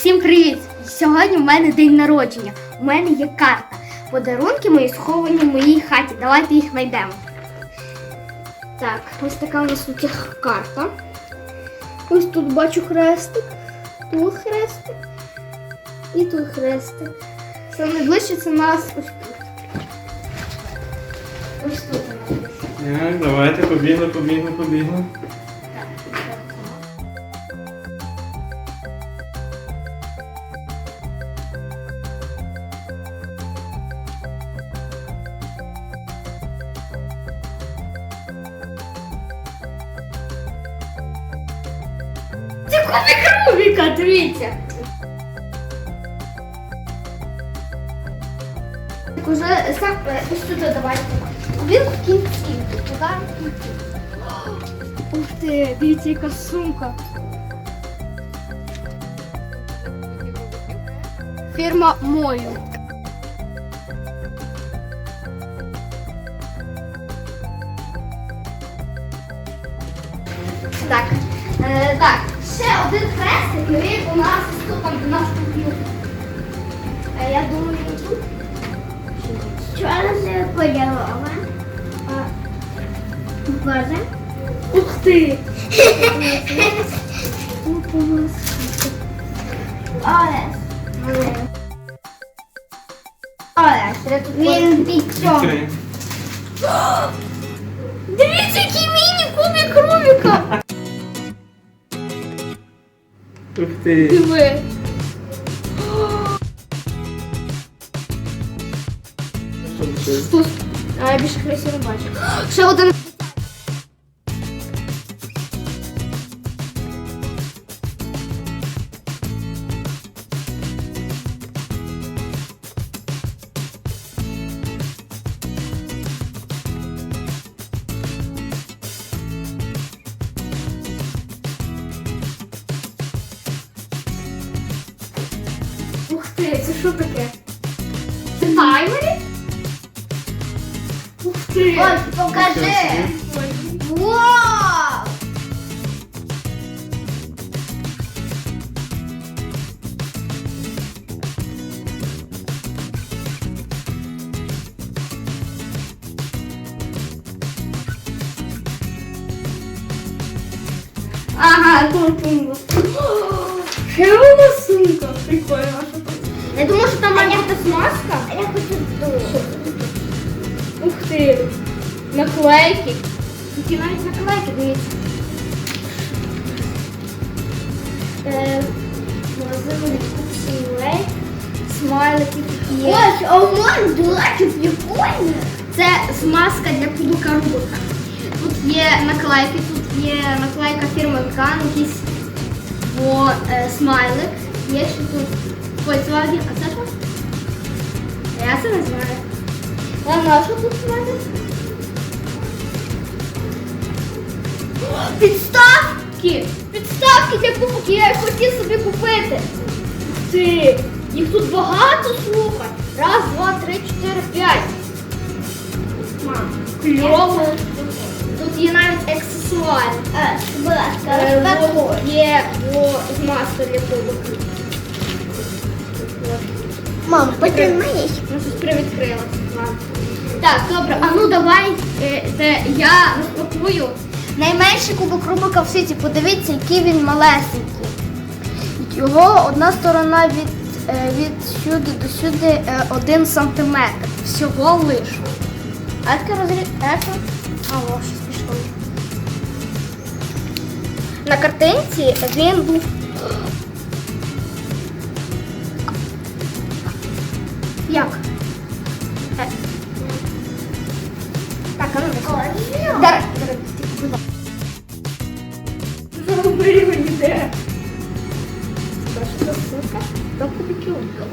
Всім привіт! Сьогодні в мене день народження. У мене є карта. Подарунки мої сховані в моїй хаті. Давайте їх знайдемо. Так, ось така у нас тут карта. Ось тут бачу хрестик, тут хрестик і тут хрестик. Це найближче це у нас ось тут. Ось тут у нас. Так, давайте побігли, побігли, побігли. Кубик Рубіка, дивіться. Так уже сам е, ось тут давайте. Він в кінці. Ух ти, дивіться, яка сумка. Фірма Мою. Так, е, так, ще один хрестик, і він у нас тут там на штуку. Е, я думаю, він тут. Чорне кольорове. Боже. Ух ти! Олес. Олесь, Він пічом. Ух ти. Диви. Що це? Тут. А я більше красиво не бачу. Ще один. Ух ти, це що таке? Це таймери? Ух ти! Ось, покажи. Вау! Ага, тут сумка. Я думаю, що там має бути смазка. А я хочу. Ух ти. Наклейки. Є навіть наклейки, дивіться. Е, магазин Смайлики такі. Ось, а у мене, до речі, прикольно. Це смазка для кубика Рубика. Тут є наклейки, тут є наклейка фірми Кан, якийсь о, е, смайлик. Є ще тут Volkswagen. А це що? Я не знаю. Ладно, а що тут смайлик? Підставки! Підставки для кубки, я їх хотів собі купити. Ух Ти! Їх тут багато, слухай. Раз, два, три, чотири, п'ять. Мам, кльово. Тут є навіть аксесуари. Е, ласка, Е, Є о, маска для кубок. Мам, потримаєш? Ну, щось привідкрилося. Так, добре, а ну давай е, я розпакую. Найменший кубок Рубика в світі. Подивіться, який він малесенький. Його одна сторона від, е, від сюди до сюди е, один сантиметр. Всього лиш. А розріз... Ето? А, о, щось пішло. На картинці він був. Як? Е. Так, а ну Дар. Забери мені де.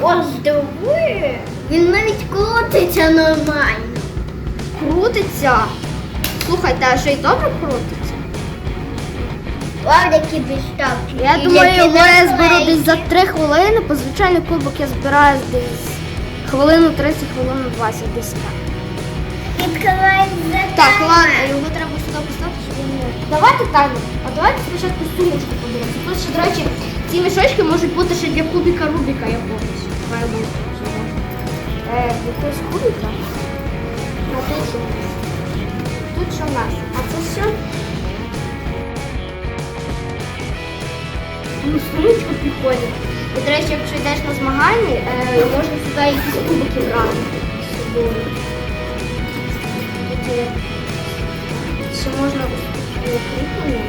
Ось диви. Він навіть крутиться нормально. Крутиться. Слухайте, а ще й добре крутиться. Я думаю, його я зберу десь за 3 хвилини, по звичайний кубок я збираю десь хвилину 30, хвилину 20, десь так. Відкривай Так, ладно, його треба сюди поставити, щоб він не давайте таймер. А давайте спочатку сумочку подивимося. Тут ще, до речі, ці мішочки можуть бути ще для кубіка Рубіка якогось. Має бути. Е, якогось кубіка. А тут що? Тут що в нас? А це все? Ну, сумочка прикольна. І, до речі, якщо йдеш на змагання, е, можна сюди якісь кубики брати з собою. Ще можна кріплення,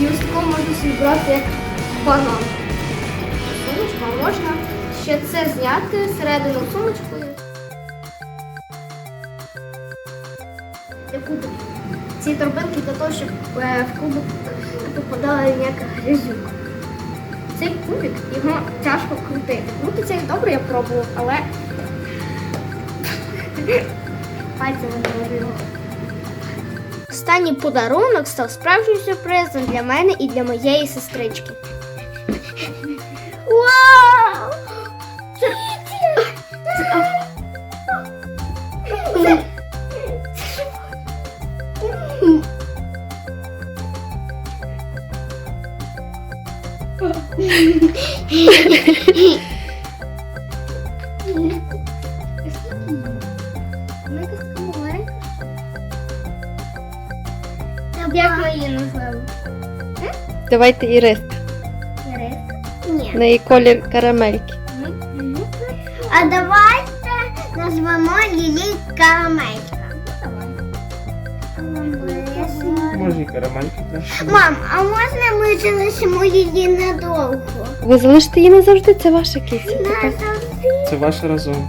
І ось такого можна собі брати як банан. Сумочку, можна ще це зняти середину сумочкою. Кубик. Ці торбинки для того, щоб е, в кубик попадала ніяка грязюка. Цей кубик, його тяжко крутити. Крутиться як добре, я пробував, але пальцями не можу його. Останній подарунок став справжнім сюрпризом для мене і для моєї сестрички. Вау! Вона Як ми її назвемо? Давайте іриска. Яриска? Ні. На її колір карамельки. А давайте назвемо її карамелька. Може і карамельки теж. Мам, а можна ми залишимо її надовго? Ви залишите її назавжди, це ваша така. Назавжди. Це ваш разом.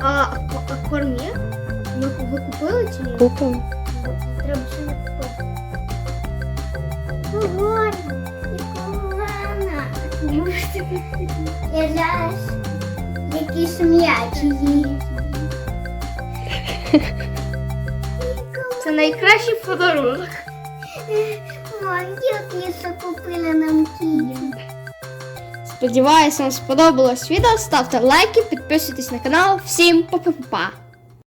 А, а, а? Ми ви купили чи ні? Купимо. Не купити. Ой, Івана. Я зараз якісь м'ячі її. Це найкращий подарунок. Ой, купила нам кітю. Сподіваюся, вам сподобалось відео. Ставте лайки, підписуйтесь на канал. Всім па-па-па-па!